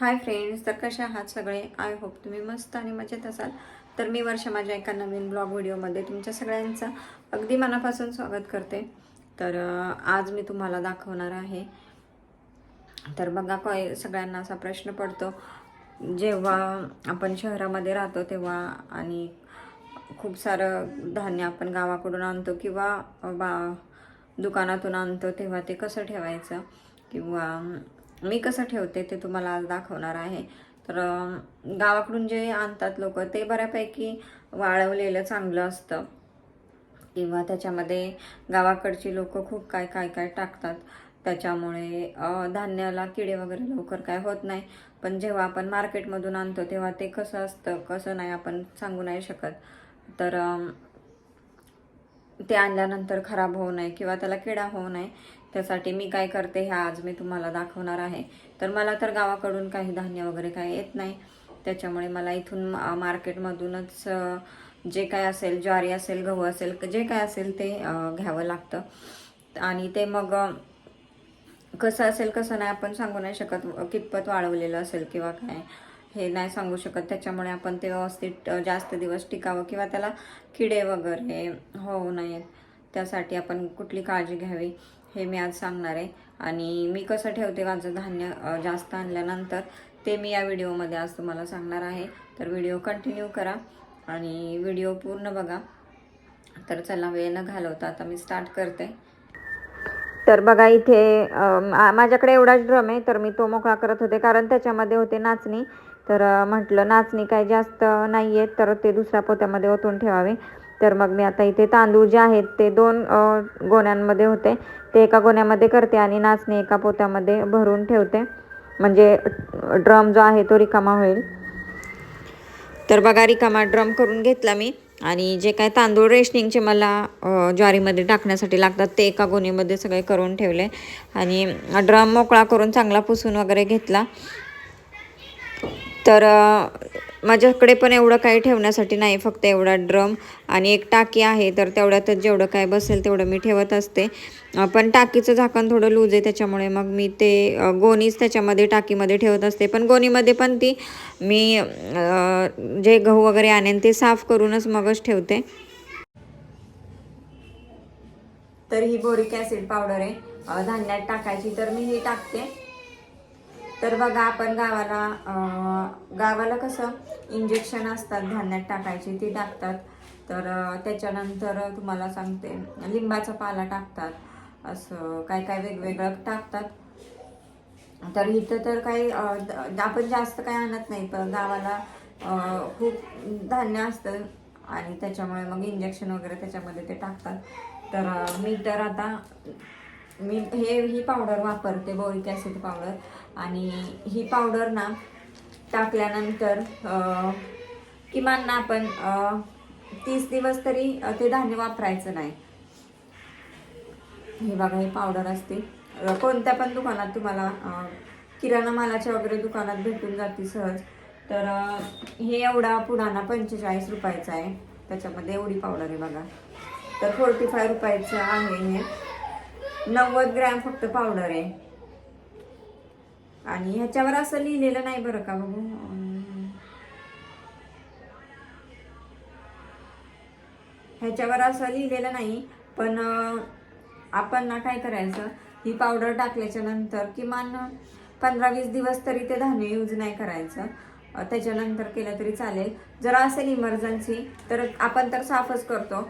Hi friends तर कशा आहात सगळे? आय होप तुम्ही मस्त आणि मजेत असाल. तर मी वर्ष माझ्या एका नवीन ब्लॉग व्हिडिओमध्ये तुमच्या सगळ्यांचं अगदी मनापासून स्वागत करते. तर आज मी तुम्हाला दाखवणार आहे. तर बघा काय सगळ्यांना असा प्रश्न पडतो. जेव्हा आपण शहरामध्ये राहतो तेव्हा आणि खूप सारं धान्य आपण गावाकडून आणतो किंवा बा दुकानातून आणतो तेव्हा ते कसं ठेवायचं? किंवा मी कसं ठेवते ते तुम्हाला आज दाखवणार आहे. तर गावाकडून जे आणतात लोक ते बऱ्यापैकी वाळवलेलं चांगलं असतं. किंवा त्याच्यामध्ये गावाकडची लोक खूप काय काय काय टाकतात. त्याच्यामुळे धान्याला किडे वगैरे लवकर काय होत नाही. पण जेव्हा आपण मार्केटमधून आणतो तेव्हा ते कसं असतं कसं नाही आपण सांगू नाही शकत. तर ते आणल्यानंतर खराब होऊ नये किंवा त्याला किडा होऊ नये त्यासाठी मी काय करते हे आज मी तुम्हाला दाखवणार आहे. तर मला तर गावाकडून काही धान्य वगैरे काही येत नाही. त्याच्यामुळे मला इथून मार्केटमधूनच जे काय असेल ज्वारी असेल गहू असेल जे काय असेल ते घ्यावं लागतं. आणि ते मग कसं असेल कसं नाही आपण सांगू नाही शकत. कितपत वाळवलेलं असेल किंवा काय. हे नाही सांगू शकत. त्याच्यामुळे आपण ते व्यवस्थित जास्त दिवस टिकावं किंवा त्याला किडे वगैरे होऊ नयेत. त्यासाठी आपण कुठली काळजी घ्यावी हे मी आज सांगणार आहे. आणि मी कसं ठेवते माझं धान्य जास्त आणल्यानंतर ते मी या व्हिडिओमध्ये आज तुम्हाला सांगणार आहे. तर व्हिडिओ कंटिन्यू करा आणि व्हिडिओ पूर्ण बघा. तर चला वेळ न घालवता आता मी स्टार्ट करते. तर बघा इथे माझ्याकडे एवढाच ड्रम आहे तर मी तो मोकळा करत होते. कारण त्याच्यामध्ये होते नाचणी. तर म्हटलं नाचणी काही जास्त नाही आहेत तर ते दुसऱ्या पोत्यामध्ये ओतून ठेवावे. तर मग मी आता इथे तांदूळ जे आहेत ते दोन गोण्यांमध्ये होते. ते एका गोण्यामध्ये करते आणि नाचणी एका पोत्यामध्ये भरून ठेवते. म्हणजे ड्रम जो आहे तो रिकामा होईल. तर बघा रिकामा ड्रम करून घेतला मी. आणि जे काय तांदूळ रेशनिंगचे मला ज्वारीमध्ये टाकण्यासाठी लागतात ते एका गोणीमध्ये सगळे करून ठेवले. आणि ड्रम मोकळा करून चांगला पुसून वगैरे घेतला. तर माझ्याकडे पण एवढं काही ठेवण्यासाठी नाही फक्त एवढा ड्रम आणि एक टाकी आहे तर तेवढ्यातच जेवढं काय बसेल तेवढं मी ठेवत असते. पण टाकीचं झाकण थोडं लूज आहे त्याच्यामुळे मग मी ते गोणीच त्याच्यामध्ये टाकीमध्ये ठेवत असते. पण गोणीमध्ये पण ती मी जे गहू वगैरे आणेन ते साफ करूनच मगच ठेवते. तर ही बोरिक ॲसिड पावडर आहे. धान्यात टाकायची तर मी ही टाकते. तर बघा आपण गावाला गावाला कसं इंजेक्शन असतात धान्यात टाकायची ती टाकतात. तर त्याच्यानंतर तुम्हाला सांगते लिंबाचा पाला टाकतात. असं काय काय वेगवेगळं टाकतात. तर इथं तर काही आपण जास्त काही आणत नाही पण गावाला खूप धान्य असतं. आणि त्याच्यामुळे मग इंजेक्शन वगैरे त्याच्यामध्ये ते टाकतात. तर मी तर आता मी हे ही पावडर वापरते बोरिक ॲसिड पावडर आणि ही पावडर ना टाकल्यानंतर किमान ना आपण तीस दिवस तरी ते धान्य वापरायचं नाही. हे बघा ही पावडर असते. कोणत्या पण दुकानात तुम्हाला किराणा मालाच्या वगैरे दुकानात भेटून जाते सहज. तर हे एवढा पुराणा पंचेचाळीस रुपयाचा आहे. त्याच्यामध्ये एवढी पावडर आहे बघा. तर फोर्टी फाय रुपयाचं आहे हे. नव्वद ग्रॅम फक्त पावडर आहे. आणि ह्याच्यावर असं लिहिलेलं नाही बरं का बघू. ह्याच्यावर असं लिहिलेलं नाही पण आपण ना काय करायचं ही पावडर टाकल्याच्या नंतर किमान पंधरा वीस दिवस तरी ते धान्य यूज नाही करायचं. त्याच्यानंतर केलं तरी चालेल. जर असेल इमर्जन्सी तर आपण तर साफच करतो.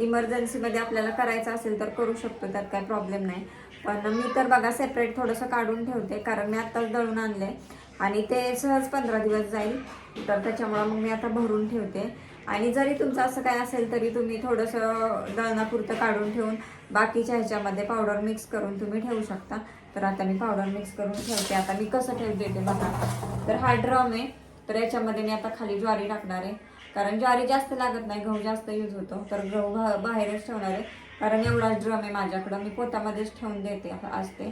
इमर्जन्सीमध्ये आपल्याला करायचं असेल तर करू शकतो त्यात काही प्रॉब्लेम नाही. पण मी तर बघा सेपरेट थोडंसं काढून ठेवते कारण मी आत्ताच दळून आणलं आहे आणि ते सहज पंधरा दिवस जाईल. तर त्याच्यामुळं मग मी आता भरून ठेवते. आणि जरी तुमचं असं काय असेल तरी तुम्ही थोडंसं दळणापुरतं काढून ठेवून बाकीच्या ह्याच्यामध्ये पावडर मिक्स करून तुम्ही ठेवू शकता. तर आता मी पावडर मिक्स करून ठेवते. आता मी कसं ठेवते ते बघा. तर हा ड्रम आहे. तर याच्यामध्ये मी आता खाली ज्वारी टाकणार आहे. कारण ज्वारी जास्त लागत नाही गहू जास्त यूज होतो. तर गहू बाहेरच ठेवणार आहे. कारण एवढाच ड्रम आहे माझ्याकडं. मी पोतामध्येच ठेवून देते असते.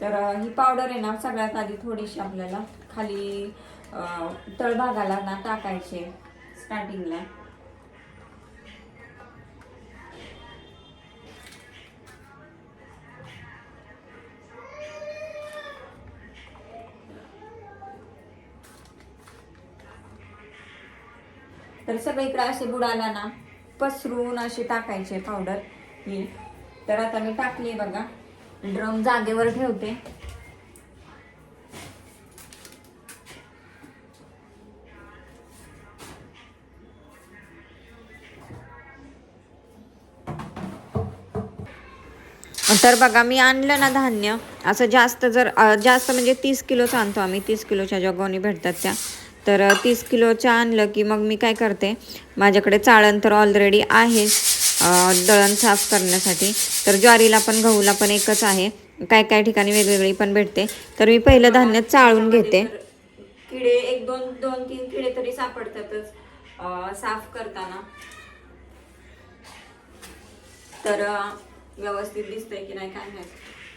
तर ही पावडर आहे ना सगळ्यात आधी थोडीशी आपल्याला खाली तळभागाला ना टाकायची स्टार्टिंगला तर सगळीकडे असे बुडाला ना पसरून अशी टाकायचे पावडर ही. तर आता मी टाकली बघा. ड्रम जागेवर ठेवते. तर बघा मी आणलं ना धान्य. असं जास्त जर जास्त म्हणजे तीस किलोचं आणतो आम्ही. तीस किलोच्या ज्या गोणी भेटतात त्या. तर तीस किलोच्या आणलं की मग मी काय करते माझ्याकडे चाळण तर ऑलरेडी आहे दळण साफ करण्यासाठी. तर ज्वारीला पण गहूला पण एकच आहे. काय काय ठिकाणी वेगवेगळी पण भेटते. तर मी पहिलं धान्य चाळून घेते. किडे एक दोन दोन तीन किडे तरी सापडतातच साफ करताना. तर व्यवस्थित दिसतंय की नाही काय नाही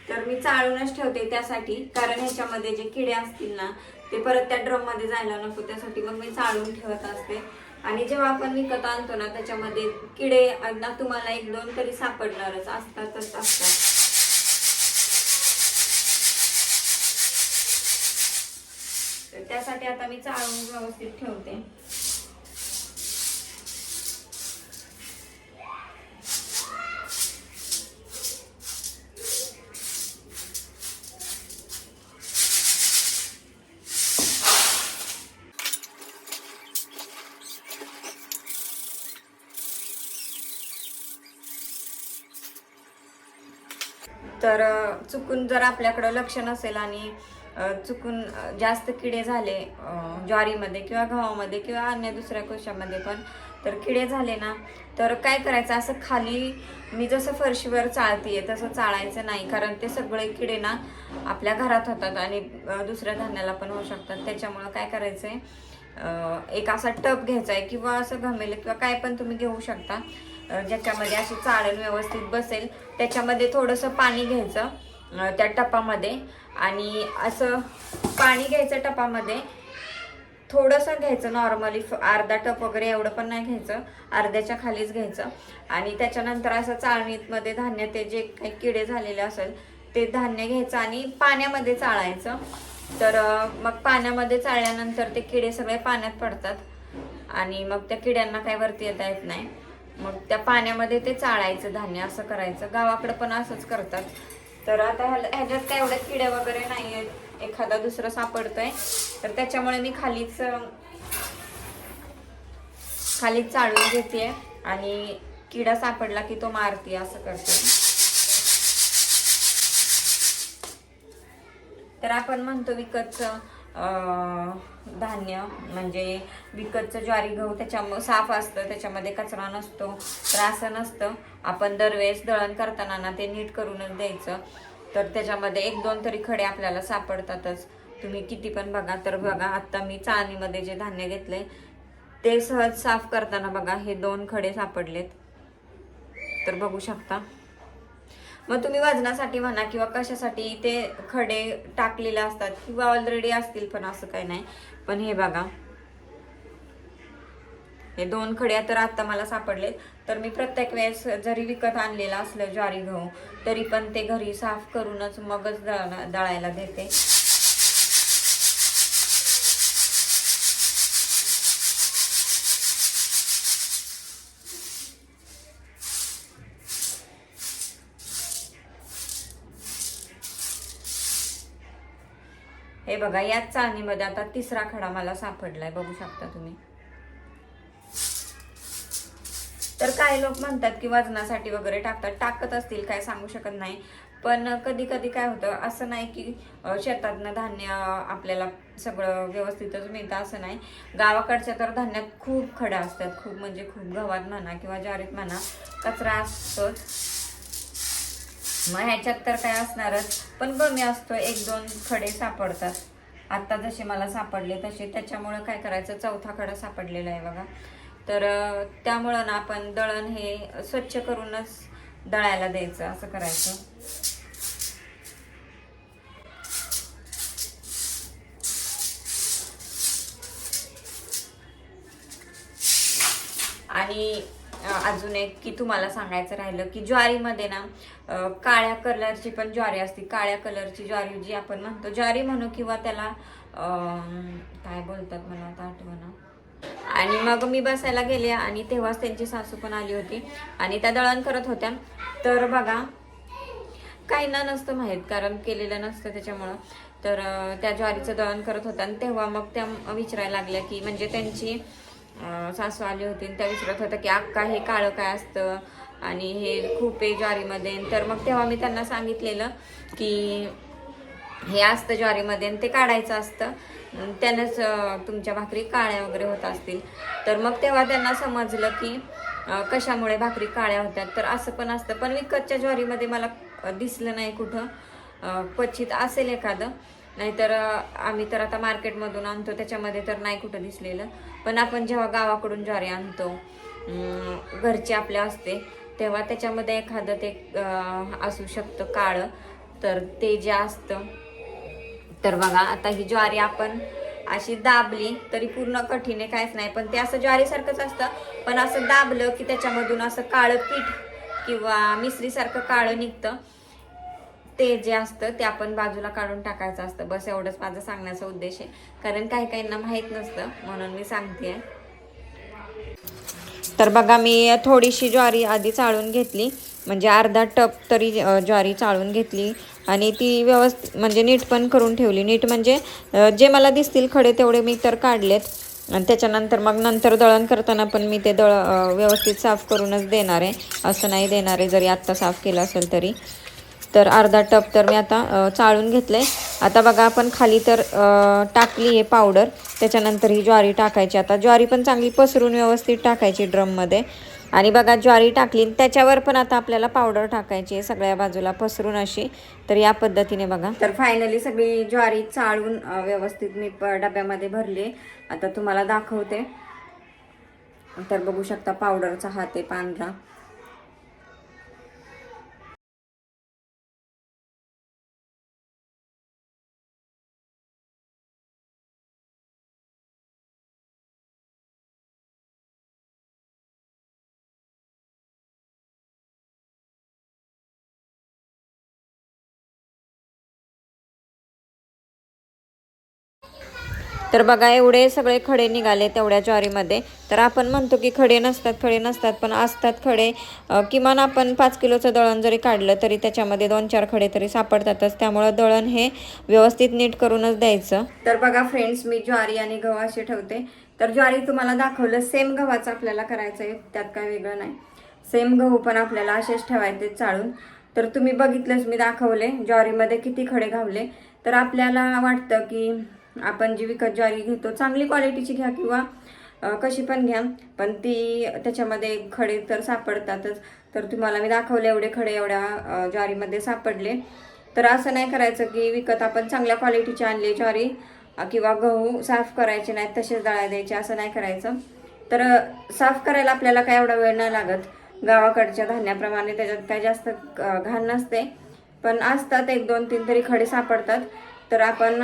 तर मी चाळूनच ठेवते त्यासाठी कारण ह्याच्यामध्ये जे किडे असतील ना ते परत त्या ड्रममध्ये जायला नको त्यासाठी मग मी चाळून ठेवत असते. आणि जेव्हा आपण विकत आणतो ना त्याच्यामध्ये किडे ना तुम्हाला एक दोन तरी सापडणारच असतातच असतात. तर त्यासाठी आता मी चाळून व्यवस्थित ठेवते. तर चुकून जर आपल्याकडं लक्ष नसेल आणि चुकून जास्त किडे झाले ज्वारीमध्ये किंवा गव्हामध्ये किंवा अन्य दुसऱ्या कोशामध्ये पण तर किडे झाले ना तर काय करायचं? असं खाली मी जसं फरशीवर चाळतीये तसं चाळायचं नाही कारण ते सगळे किडे ना आपल्या घरात होतात आणि दुसऱ्या धान्याला पण होऊ शकतात. त्याच्यामुळं काय करायचं आहे एक असा टप घ्यायचा आहे किंवा असं घमेल किंवा काय पण तुम्ही घेऊ शकता. ज्याच्यामध्ये अशी चाळण व्यवस्थित बसेल त्याच्यामध्ये थोडंसं पाणी घ्यायचं त्या टपामध्ये. आणि असं पाणी घ्यायचं टपामध्ये थोडंसं घ्यायचं नॉर्मली अर्धा टप वगैरे एवढं पण नाही घ्यायचं अर्ध्याच्या खालीच घ्यायचं. आणि त्याच्यानंतर असं चाळणीमध्ये धान्य ते जे काही किडे झालेले असेल ते धान्य घ्यायचं आणि पाण्यामध्ये चाळायचं. तर मग पाण्यामध्ये चाळल्यानंतर ते किडे सगळे पाण्यात पडतात. आणि मग त्या किड्यांना काही वरती येता येत नाही. मग त्या पाण्यामध्ये ते चाळायचं धान्य असं करायचं. गावाकडे पण असंच करतात. तर आता ह्याला- ह्याच्यात काय एवढ्या किड्या वगैरे नाही आहेत एखादा दुसरं सापडतंय. तर त्याच्यामुळे मी खालीच खालीच चाळून घेते आणि किडा सापडला की तो मारते असं करते. तर आपण म्हणतो विकतचं धान्य म्हणजे विकतचं ज्वारी गहू त्याच्यामुळे साफ असतं त्याच्यामध्ये कचरा नसतो तर असं नसतं. आपण दरवेळेस दळण करताना ना ते नीट करूनच द्यायचं. तर त्याच्यामध्ये एक दोन तरी खडे आपल्याला सापडतातच. तुम्ही किती पण बघा तर बघा आत्ता मी चाळणीमध्ये जे धान्य घेतले ते सहज साफ करताना बघा हे दोन खडे सापडलेत. तर बघू शकता. मग तुम्ही वजनासाठी म्हणा किंवा कशासाठी ते खडे टाकलेले असतात किंवा ऑलरेडी असतील पण असं काही नाही. पण हे बघा. हे दोन खड्या तर आता मला सापडलेत. तर मी प्रत्येक वेळेस जरी विकत आणलेलं असलं ज्वारी गहू तरी पण ते घरी साफ करूनच मगच दळ दळायला देते. हे बघा याच चाळणीमध्ये आता तिसरा खडा मला सापडलाय. बघू शकता तुम्ही. तर काही लोक म्हणतात की वजनासाठी वगैरे टाकतात. टाकत असतील काय सांगू शकत नाही. पण कधी कधी काय होतं असं नाही की शेतातनं धान्य आपल्याला सगळं व्यवस्थितच मिळतं असं नाही. गावाकडच्या तर धान्यात खूप खड्या असतात. खूप म्हणजे खूप गव्हात म्हणा किंवा ज्वारीत म्हणा कचरा असतोच. मग ह्याच्यात तर काय असणारच. पण कमी असतो एक दोन खडे सापडतात. आत्ता जसे मला सापडले तसे. त्याच्यामुळं काय करायचं? चौथा खडा सापडलेला आहे बघा. तर त्यामुळं ना आपण दळण हे स्वच्छ करूनच दळायला द्यायचं असं करायचं. आणि अजून एक की तुम्हाला सांगायचं राहिलं की ज्वारीमध्ये ना काळ्या कलरची पण ज्वारी असते. काळ्या कलरची ज्वारी जी आपण म्हणतो ज्वारी म्हणू किंवा त्याला काय बोलतात मला आता आठवणं. आणि मग मी बसायला गेले आणि तेव्हाच त्यांची सासू पण आली होती आणि त्या दळण करत होत्या. तर बघा काहींना नसतं माहीत कारण केलेलं नसतं त्याच्यामुळं. तर त्या ज्वारीचं दळण करत होत्या आणि तेव्हा मग त्या विचारायला लागल्या की म्हणजे त्यांची सासू आले होते आणि त्या विचारत होत्या की अक्का हे काळं काय असतं? आणि हे खूप आहे ज्वारीमध्ये. तर मग तेव्हा मी त्यांना सांगितलेलं की हे असतं ज्वारीमध्ये आणि ते काढायचं असतं. त्यानंच तुमच्या भाकरी काळ्या वगैरे होत असतील. तर मग तेव्हा त्यांना समजलं की कशामुळे भाकरी काळ्या होतात तर असं पण असतं. पण विकतच्या ज्वारीमध्ये मला दिसलं नाही कुठं. क्वचित असेल एखादं. नाहीतर आम्ही तर आता मार्केटमधून आणतो त्याच्यामध्ये तर नाही कुठं दिसलेलं. पण आपण जेव्हा गावाकडून ज्वारी आणतो घरचे घरची आपल्या असते तेव्हा त्याच्यामध्ये एखादं ते असू शकतं काळं. तर ते जे असतं तर बघा आता ही ज्वारी आपण अशी दाबली तरी पूर्ण कठीण आहे काहीच नाही. पण ते असं ज्वारीसारखंच असतं. पण असं दाबलं की त्याच्यामधून असं काळं पीठ किंवा मिसरीसारखं काळं निघतं. ते जे असतं ते आपण बाजूला काढून टाकायचं असतं. बस एवढंच माझं सांगण्याचा उद्देश आहे. कारण काही काहींना माहीत नसतं म्हणून मी सांगते तर बघा मी थोडीशी ज्वारी आधी चाळून घेतली. म्हणजे अर्धा टप तरी ज्वारी चाळून घेतली. आणि ती व्यवस्थित म्हणजे नीट पण करून ठेवली. नीट म्हणजे जे मला दिसतील खडे तेवढे मी तर काढलेत. आणि त्याच्यानंतर मग नंतर दळण करताना पण मी ते दळ व्यवस्थित साफ करूनच देणार आहे. असं नाही देणार आहे जरी आत्ता साफ केलं असेल तरी. तर अर्धा टप तर मी आता चाळून घेतलंय. आता बघा आपण खाली तर टाकली आहे पावडर. त्याच्यानंतर ही ज्वारी टाकायची. आता ज्वारी पण चांगली पसरून व्यवस्थित टाकायची ड्रममध्ये आणि बघा ज्वारी टाकली आणि त्याच्यावर पण आता आपल्याला पावडर टाकायची आहे सगळ्या बाजूला पसरून अशी. तर या पद्धतीने बघा. तर फायनली सगळी ज्वारी चाळून व्यवस्थित मी डब्यामध्ये भरली. आता तुम्हाला दाखवते. तर बघू शकता पावडरचा हात आहे पांढरा. तर बघा एवढे सगळे खडे निघाले तेवढ्या ज्वारीमध्ये. तर आपण म्हणतो की खडे नसतात खडे नसतात पण असतात खडे. किमान आपण पाच किलोचं दळण जरी काढलं तरी त्याच्यामध्ये दोन चार खडे तरी सापडतातच. त्यामुळं दळण हे व्यवस्थित नीट करूनच द्यायचं. तर बघा फ्रेंड्स मी ज्वारी आणि गहू असे ठेवते. तर ज्वारी तुम्हाला दाखवलं सेम गव्हाचं आपल्याला करायचं आहे. त्यात काय वेगळं नाही. सेम गहू पण आपल्याला असेच ठेवायचे चाळून. तर तुम्ही बघितलंच मी दाखवले. ज्वारीमध्ये किती खडे घावले. तर आपल्याला वाटतं की आपण जी विकत ज्वारी घेतो. चांगली क्वालिटीची घ्या किंवा कशी पण घ्या. पण ती त्याच्यामध्ये खडे तर सापडतातच. तर तुम्हाला मी दाखवले एवढे खडे एवढ्या ज्वारीमध्ये सापडले. तर असं नाही करायचं की विकत आपण चांगल्या क्वालिटीची आणली ज्वारी किंवा गहू साफ करायचे नाहीत तसेच दळा द्यायचे असं नाही करायचं. तर साफ करायला आपल्याला काय एवढा वेळ नाही लागत. गावाकडच्या धान्याप्रमाणे त्याच्यात काय जास्त घाण नसते. पण असतात एक दोन तीन तरी खडे सापडतात. तर आपण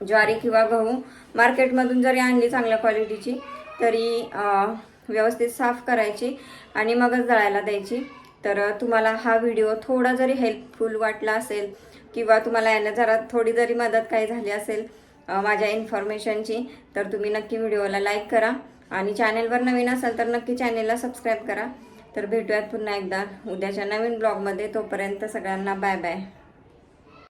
ज्वारी किंवा गहू मार्केटमधून जरी आणली चांगल्या क्वालिटीची तरी व्यवस्थित साफ करायची आणि मगच दळायला द्यायची. तर तुम्हाला हा व्हिडिओ थोडा जरी हेल्पफुल वाटला असेल किंवा तुम्हाला यानं जरा थोडी जरी मदत काही झाली असेल माझ्या इन्फॉर्मेशनची तर तुम्ही नक्की व्हिडिओला लाईक करा आणि चॅनेलवर नवीन असाल तर नक्की चॅनेलला सबस्क्राईब करा. तर भेटूयात पुन्हा एकदा उद्याच्या नवीन ब्लॉगमध्ये तोपर्यंत सगळ्यांना बाय बाय